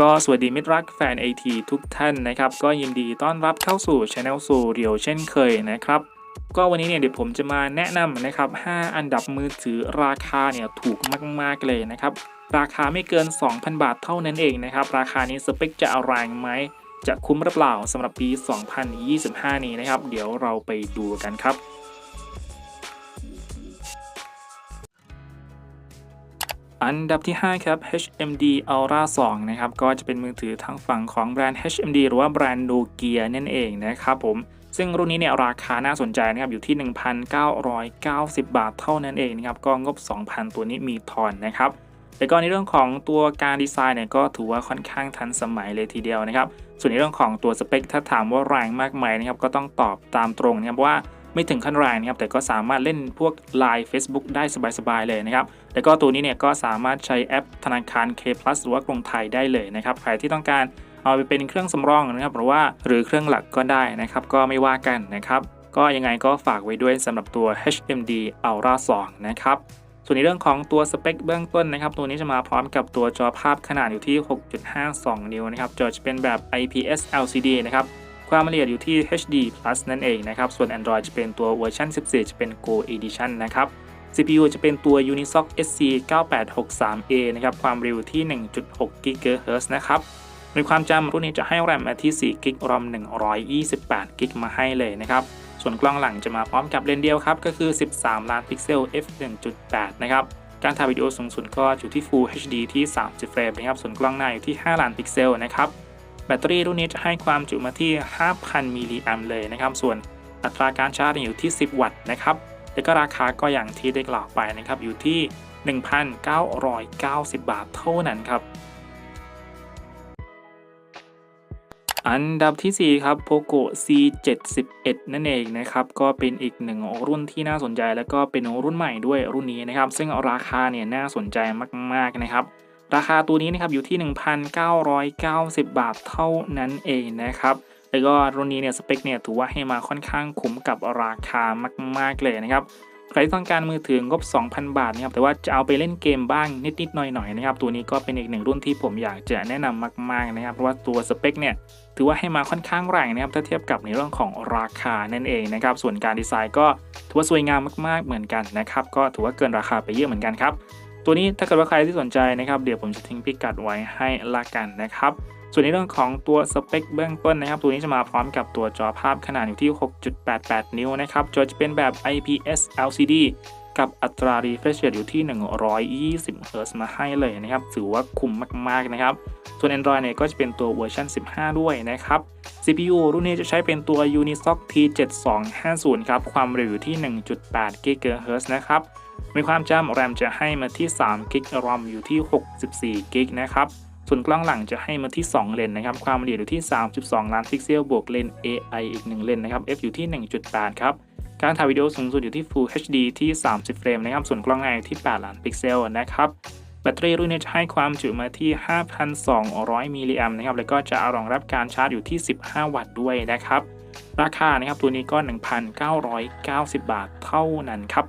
ก็สวัสดีมิตรรักแฟน AT ทุกท่านนะครับ ก็ยินดีต้อนรับเข้าสู่ Channel สู่เรียวเช่นเคยนะครับ ก็วันนี้เนี่ยเดี๋ยวผมจะมาแนะนำนะครับ 5 อันดับมือถือราคาเนี่ยถูกมากๆเลยนะครับ ราคาไม่เกิน 2,000 บาทเท่านั้นเองนะครับ ราคานี้สเปคจะแรางไหม จะคุ้มหรือเปล่าสำหรับปี 2025 นี้นะครับ เดี๋ยวเราไปดูกันครับ อันดับที่ 5 ครับ HMD Aura 2 นะครับ ก็จะเป็นมือถือทางฝั่งของแบรนด์ HMD หรือว่าแบรนด์โนเกียนั่นเองนะครับผม ซึ่งรุ่นนี้เนี่ยราคาน่าสนใจนะครับ อยู่ที่ 1,990 บาทเท่านั้นเองนะครับ ก็งบ 2,000 ตัวนี้มีทอนนะครับ แต่ก็ในเรื่องของตัวการดีไซน์เนี่ยก็ถือว่าค่อนข้างทันสมัยเลยทีเดียวนะครับ ส่วนในเรื่องของตัวสเปคถ้าถามว่าแรงมากไหมนะครับ ก็ต้องตอบตามตรงนะครับว่า ไม่ถึงขั้นแรงนะครับแต่ก็สามารถเล่นพวก Line Facebook ได้สบายๆเลยนะครับแล้วก็ตัวนี้เนี่ยก็สามารถใช้แอปธนาคาร K Plus หรือว่ากรุงไทยได้เลยนะครับใครที่ต้องการเอาไปเป็นเครื่องสำรองนะครับหรือว่าหรือเครื่องหลักก็ได้นะครับก็ไม่ว่ากันนะครับก็ยังไงก็ฝากไว้ด้วยสำหรับตัว HMD Aura 2 นะครับส่วนในเรื่องของตัวสเปคเบื้องต้นนะครับ ตัวนี้จะมาพร้อมกับตัวจอภาพขนาดอยู่ที่ 6.52 นิ้วนะครับ จอจะเป็นแบบ IPS LCD นะครับ ความละเอียดอยู่ที่ HD Plus นั่นเองนะครับ ส่วน Android จะเป็นตัวเวอร์ชัน14 จะเป็น Go Edition นะครับ CPU จะเป็นตัว Unisoc SC 9863A นะครับ ความเร็วที่ 1.6 GHz นะครับในความจำรุ่นนี้จะให้แรมมาที่4 g b ROM 128 g b มาให้เลยนะครับ ส่วนกล้องหลังจะมาพร้อมกับเลนส์เดียวครับ ก็คือ 13 ล้านพิกเซล f 1.8 นะครับ การถ่ายวิดีโอสูงสุดก็อยู่ที่ Full HD ที่ 30 เฟรมนะครับ ส่วนกล้องหน้าอยู่ที่ 5 ล้านพิกเซลนะครับ แบตเตอรี่รุ่นนี้จะให้ความจุมาที่ 5,000 มิลลิแอมป์เลยนะครับ ส่วนอัตราการชาร์จอยู่ที่ 10 วัตต์นะครับ แล้วก็ราคาก็อย่างที่ได้กล่าวไปนะครับ อยู่ที่ 1,990 บาทเท่านั้นครับ อันดับที่ 4 ครับ Poco C71 นั่นเองนะครับ ก็เป็นอีกหนึ่งรุ่นที่น่าสนใจ แล้วก็เป็นรุ่นใหม่ด้วยรุ่นนี้นะครับ ซึ่งราคาเนี่ยน่าสนใจมากๆนะครับ ราคาตัวนี้นะครับอยู่ที่ 1,990 บาทเท่านั้นเองนะครับแล้วก็รุ่นนี้เนี่ยสเปคเนี่ยถือว่าให้มาค่อนข้างคุ้มกับราคามาก ๆ เลยนะครับใครที่ต้องการมือถืองบ 2,000 บาทนะครับแต่ว่าจะเอาไปเล่นเกมบ้างนิด ๆ หน่อย ๆ นะครับ ตัวนี้ก็เป็นอีกหนึ่งรุ่นที่ผมอยากจะแนะนำมาก ๆ นะครับ เพราะว่าตัวสเปคเนี่ยถือว่าให้มาค่อนข้างแรงนะครับถ้าเทียบกับในเรื่องของราคานั่นเองนะครับส่วนการดีไซน์ก็ถือว่าสวยงามมาก ๆ เหมือนกันนะครับก็ถือว่าเกินราคาไปเยอะเหมือนกันครับ ตัวนี้ถ้าเกิดว่าใครที่สนใจนะครับ เดี๋ยวผมจะทิ้งพิกัดไว้ให้ละกันนะครับ ส่วนในเรื่องของตัวสเปคเบื้องต้นนะครับ ตัวนี้จะมาพร้อมกับตัวจอภาพขนาดอยู่ที่ 6.88 นิ้วนะครับ จอจะเป็นแบบ IPS LCD กับอัตรา refresh rate อยู่ที่ 120 Hz มาให้เลยนะครับ ถือว่าคุ้มมาก ๆ นะครับ ส่วน Android เนี่ยก็จะเป็นตัวเวอร์ชัน 15 ด้วยนะครับ CPU รุ่นนี้จะใช้เป็นตัว Unisoc T7250 ครับ ความเร็วอยู่ที่ 1.8 GHz นะครับ มีความจำ RAM จะให้มาที่3 g b ROM อยู่ที่64 g b นะครับส่วนกล้องหลังจะให้มาที่ 2 เลนนะครับ ความละเอียดอยู่ที่ 32 ล้านพิกเซลบวกเลน AI อีก 1 เลนนะครับ f อยู่ที่ 1.8 ครับ การถ่ายวิดีโอสูงสุดอยู่ที่ Full HD ที่ 30 เฟรมนะครับ ส่วนกล้องหน้าอยู่ที่ 8 ล้านพิกเซลนะครับ แบตเตอรี่รุ่นนี้จะให้ความจุมาที่ 5,200 มิลลิแอมนะครับ แล้วก็จะรองรับการชาร์จอยู่ที่ 15 วัตต์ด้วยนะครับ ราคานะครับตัวนี้ก็ 1,990 บาทเท่านั้นครับ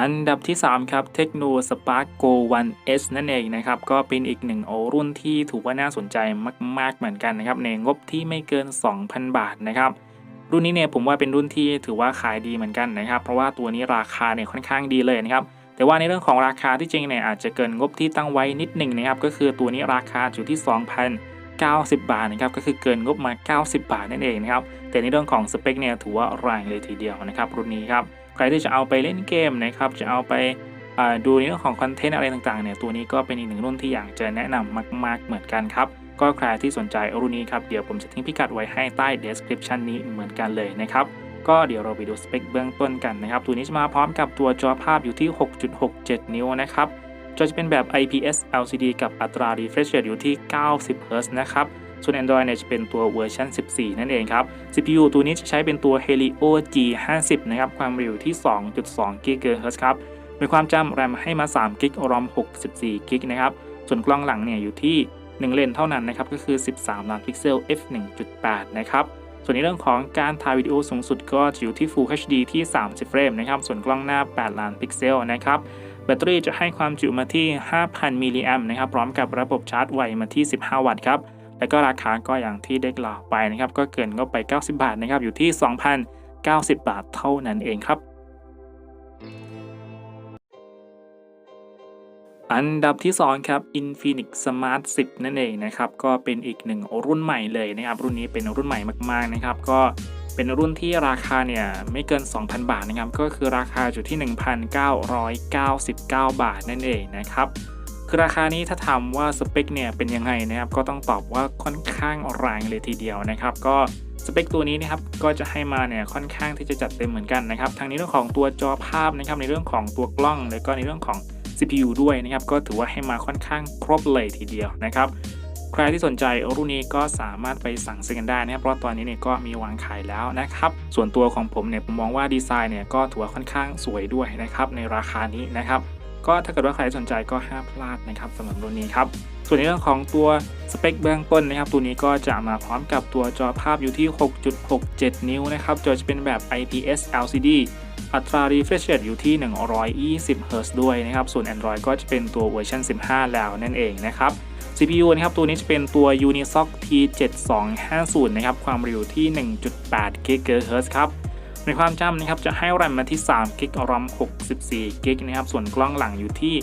อันดับที่ 3 ครับ Tecno Spark Go One S นั่นเองนะครับ ก็เป็นอีกหนึ่งโอรุ่นที่ถือว่าน่าสนใจมาก ๆ เหมือนกันนะครับ ในงบที่ไม่เกิน 2,000 บาทนะครับ รุ่นนี้เนี่ยผมว่าเป็นรุ่นที่ถือว่าขายดีเหมือนกันนะครับ เพราะว่าตัวนี้ราคาเนี่ยค่อนข้างดีเลยนะครับ แต่ว่าในเรื่องของราคาที่จริงเนี่ยอาจจะเกินงบที่ตั้งไว้นิดหนึ่งนะครับ ก็คือตัวนี้ราคาอยู่ที่ 90 บาทนะครับก็คือเกินงบมา 90 บาทนั่นเองนะครับแต่ในเรื่องของสเปคเนี่ยถือว่าแรงเลยทีเดียวนะครับรุ่นนี้ครับใครที่จะเอาไปเล่นเกมนะครับจะเอาไปดูในเรื่องของคอนเทนต์อะไรต่างๆเนี่ยตัวนี้ก็เป็นอีกหนึ่งรุ่นที่อยากจะแนะนำมาก ๆเหมือนกันครับก็ใครที่สนใจรุ่นนี้ครับเดี๋ยวผมจะทิ้งพิกัดไว้ให้ใต้ description นี้เหมือนกันเลยนะครับก็เดี๋ยวเราไปดูสเปคเบื้องต้นกันนะครับ ตัวนี้จะมาพร้อมกับตัวจอภาพอยู่ที่ 6.67 นิ้วนะครับ จอจะเป็นแบบ IPS LCD กับอัตรา refresh rate อยู่ที่ 90 Hz นะครับส่วน Android เนี่ยจะเป็นตัวเวอร์ชัน 14 นั่นเองครับ CPU ตัวนี้จะใช้เป็นตัว Helio G50 นะครับ ความเร็วที่ 2.2 GHz ครับ มีความจำ RAM ให้มา 3 g b ROM 64 g b นะครับ ส่วนกล้องหลังเนี่ยอยู่ที่ 1 เลนเท่านั้นนะครับ ก็คือ 13 ล้านพิกเซล f 1.8 นะครับ ส่วนในเรื่องของการถ่ายวิดีโอสูงสุดก็จะอยู่ที่ Full HD ที่ 30 เฟรมนะครับ ส่วนกล้องหน้า 8 ล้านพิกเซลนะครับ แบตเตอรี่จะให้ความจุมาที่ 5,000 มิลลิแอมนะครับ พร้อมกับระบบชาร์จไวมาที่ 15 วัตต์ครับ แล้วก็ราคาก็อย่างที่ได้กล่าวไปนะครับ ก็เกินก็ไป 90 บาทนะครับ อยู่ที่ 2,090 บาทเท่านั้นเองครับ อันดับที่ 2 ครับ Infinix Smart 10 นั่นเองนะครับ ก็เป็นอีกหนึ่งรุ่นใหม่เลยนะครับ รุ่นนี้เป็นรุ่นใหม่มากๆนะครับ ก็ เป็นรุ่นที่ราคาเนี่ยไม่เกิน 2,000 บาทนะครับ ก็คือราคาอยู่ที่ 1,999 บาทนั่นเองนะครับ คือราคานี้ถ้าถามว่าสเปคเนี่ยเป็นยังไงนะครับ ก็ต้องตอบว่าค่อนข้างแรงเลยทีเดียวนะครับ ก็สเปคตัวนี้นะครับก็จะให้มาเนี่ยค่อนข้างที่จะจัดเต็มเหมือนกันนะครับทั้งในเรื่องของตัวจอภาพนะครับในเรื่องของตัวกล้อง แล้วก็ในเรื่องของ CPU ด้วยนะครับก็ถือว่าให้มาค่อนข้างครบเลยทีเดียวนะครับ ใครที่สนใจรุ่นนี้ก็สามารถไปสั่งซื้อกันได้นะครับเพราะตอนนี้เนี่ยก็มีวางขายแล้วนะครับ ส่วนตัวของผมเนี่ยผมมองว่าดีไซน์เนี่ยก็ถือว่าค่อนข้างสวยด้วยนะครับในราคานี้นะครับก็ถ้าเกิดว่าใครสนใจก็ห้ามพลาดนะครับสำหรับรุ่นนี้ครับส่วนในเรื่องของตัวสเปคเบื้องต้นนะครับ ตัวนี้ก็จะมาพร้อมกับตัวจอภาพอยู่ที่ 6.67 นิ้วนะครับจอจะเป็นแบบ IPS LCD อัตรา refresh rate อยู่ที่ 120 Hz ด้วยนะครับ ส่วน Android ก็จะเป็นตัวเวอร์ชัน15 แล้วนั่นเองนะครับ CPU นะครับตัวนี้จะเป็นตัว Unisoc T7250 นะครับความเร็วที่ 1.8 GHz ครับในความจำนะครับจะให้ RAM มาที่3 g b RAM 64 g b นะครับส่วนกล้องหลังอยู่ที่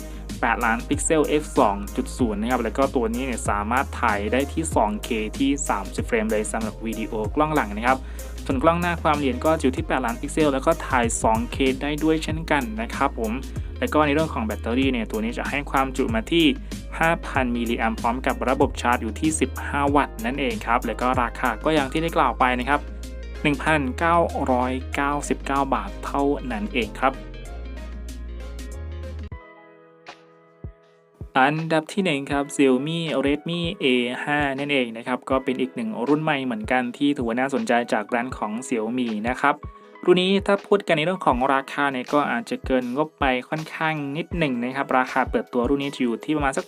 8 ล้านพิกเซล f 2.0 นะครับแล้วก็ตัวนี้เนี่ยสามารถถ่ายได้ที่ 2K ที่ 30 เฟรมเลยสำหรับวิดีโอกล้องหลังนะครับส่วนกล้องหน้าความละเอียดก็อยู่ที่ 8 ล้านพิกเซล แล้วก็ถ่าย 2K ได้ด้วยเช่นกันนะครับผมแล้วก็ในเรื่องของแบตเตอรี่เนี่ยตัวนี้จะให้ความจุมาที่ 5,000 มิลลิแอมพร้อมกับระบบชาร์จอยู่ที่ 15 วัตต์นั่นเองครับแล้วก็ราคาก็อย่างที่ได้กล่าวไปนะครับ 1,999 บาทเท่านั้นเองครับ อันดับที่ 1 ครับ Xiaomi Redmi A5 นั่นเองนะครับ ก็เป็นอีกหนึ่งรุ่นใหม่เหมือนกันที่ถือว่าน่าสนใจจากแบรนด์ของ Xiaomi นะครับ รุ่นนี้ถ้าพูดกันในเรื่องของราคาเนี่ยก็อาจจะเกินงบไปค่อนข้างนิดหนึ่งนะครับ ราคาเปิดตัวรุ่นนี้จะอยู่ที่ประมาณสัก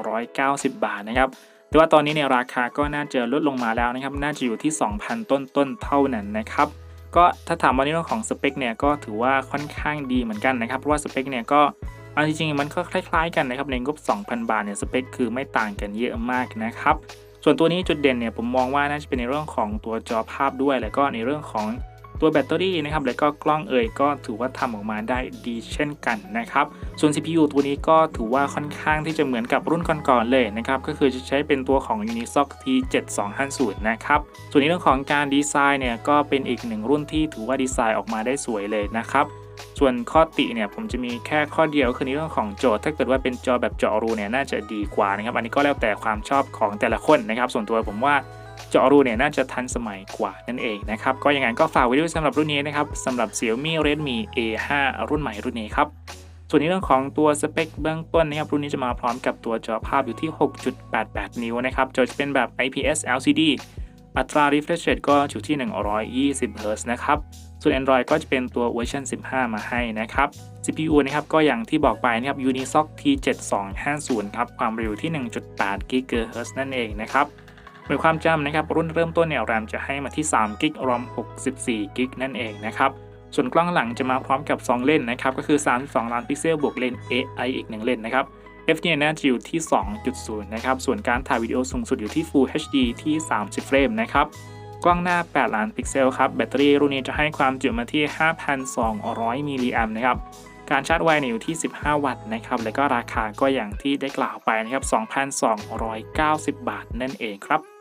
2,290 บาทนะครับ แต่ว่าตอนนี้เนี่ยราคาก็น่าจะลดลงมาแล้วนะครับ น่าจะอยู่ที่ 2,000 ต้นๆเท่านั้นนะครับ ก็ถ้าถามว่าในเรื่องของสเปคเนี่ยก็ถือว่าค่อนข้างดีเหมือนกันนะครับ เพราะว่าสเปคเนี่ยก็ เอาจริงๆมันก็คล้ายๆกันนะครับในงบ 2,000 บาทเนี่ยสเปคคือไม่ต่างกันเยอะมากนะครับ ส่วนตัวนี้จุดเด่นเนี่ยผมมองว่าน่าจะเป็นในเรื่องของตัวจอภาพด้วย แล้วก็ในเรื่องของตัวแบตเตอรี่นะครับ แล้วก็กล้องเอ่ยก็ถือว่าทำออกมาได้ดีเช่นกันนะครับ ส่วน CPU ตัวนี้ก็ถือว่าค่อนข้างที่จะเหมือนกับรุ่นก่อนๆเลยนะครับ ก็คือจะใช้เป็นตัวของ Unisoc T7250 นะครับ ส่วนในเรื่องของการดีไซน์เนี่ยก็เป็นอีกหนึ่งรุ่นที่ถือว่าดีไซน์ออกมาได้สวยเลยนะครับ ส่วนข้อติเนี่ยผมจะมีแค่ข้อเดียวคือในเรื่องของโจทย์ ถ้าเกิดว่าเป็นจอแบบเจาะรูเนี่ยน่าจะดีกว่านะครับ อันนี้ก็แล้วแต่ความชอบของแต่ละคนนะครับ ส่วนตัวผมว่าเจาะรูเนี่ยน่าจะทันสมัยกว่านั่นเองนะครับ ก็ยังไงก็ฝากไว้ด้วยสำหรับรุ่นนี้นะครับสำหรับ Xiaomi Redmi A5 รุ่นใหม่รุ่นนี้ครับ ส่วนในเรื่องของตัวสเปคเบื้องต้นนะครับรุ่นนี้จะมาพร้อมกับตัวจอภาพอยู่ที่ 6.88 นิ้วนะครับจอจะเป็นแบบ IPS LCD อัตรา refresh rate ก็อยู่ที่ 120 Hz นะครับ ส่วน Android ก็จะเป็นตัวเวอร์ชัน15 มาให้นะครับ CPU นะครับก็อย่างที่บอกไปนะครับ Unisoc T7250 ครับ ความเร็วที่ 1.8 GHz นั่นเองนะครับโดยความจำนะครับ รุ่นเริ่มต้นเนี่ย RAM จะให้มาที่3 g b ROM 64 g b นั่นเองนะครับ ส่วนกล้องหลังจะมาพร้อมกับ 2 เลนนะครับ ก็คือ 32 ล้านพิกเซลบวกเลน AI อีก 1 เลนนะครับ f เนี่ยน่าจะอยู่ที่ 2.0 นะครับ ส่วนการถ่ายวิดีโอสูงสุดอยู่ที่ Full HD ที่ 30 เฟรมนะครับ กล้องหน้า 8 ล้านพิกเซลครับ แบตเตอรี่รุ่นนี้จะให้ความจุมาที่ 5,200 มิลลิแอมป์นะครับ การชาร์จไวเนี่ยอยู่ที่ 15 วัตต์นะครับ และก็ราคาก็อย่างที่ได้กล่าวไปนะครับ 2,290 บาทนั่นเองครับ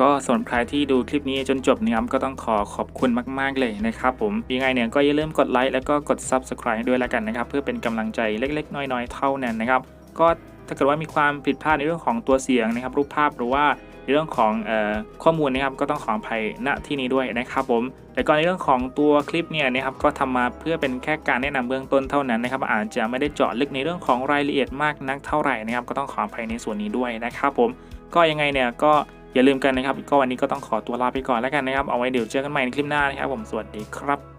ก็สำหรับใครที่ดูคลิปนี้จนจบนะครับก็ต้องขอขอบคุณมาก ๆ เลยนะครับผมยังไงเนี่ยก็อย่าลืมกดไลค์แล้วก็กด Subscribe ด้วยแล้วกันนะครับ เพื่อเป็นกำลังใจเล็ก ๆ น้อย ๆ เท่านั้นนะครับ ก็ถ้าเกิดว่ามีความผิดพลาดในเรื่องของตัวเสียงนะครับ รูปภาพหรือว่าในเรื่องของออข้อมูลนะครับก็ต้องขออภัยณที่นี้ด้วยนะครับผมแต่ก็ในเรื่องของตัวคลิปเนี่ยนะครับก็ทำมาเพื่อเป็นแค่การแนะนำเบื้องต้นเท่านั้นนะครับ อาจจะไม่ได้เจาะลึกในเรื่องของรายละเอียดมากนักเท่าไหร่นะครับ ก็ต้องขออภัยในส่วนนี้ด้วยนะครับผมก็ยังไงเนี่ยก็ อย่าลืมกันนะครับ ก็วันนี้ก็ต้องขอตัวลาไปก่อนแล้วกันนะครับ เอาไว้เดี๋ยวเจอกันใหม่ในคลิปหน้านะครับผม สวัสดีครับ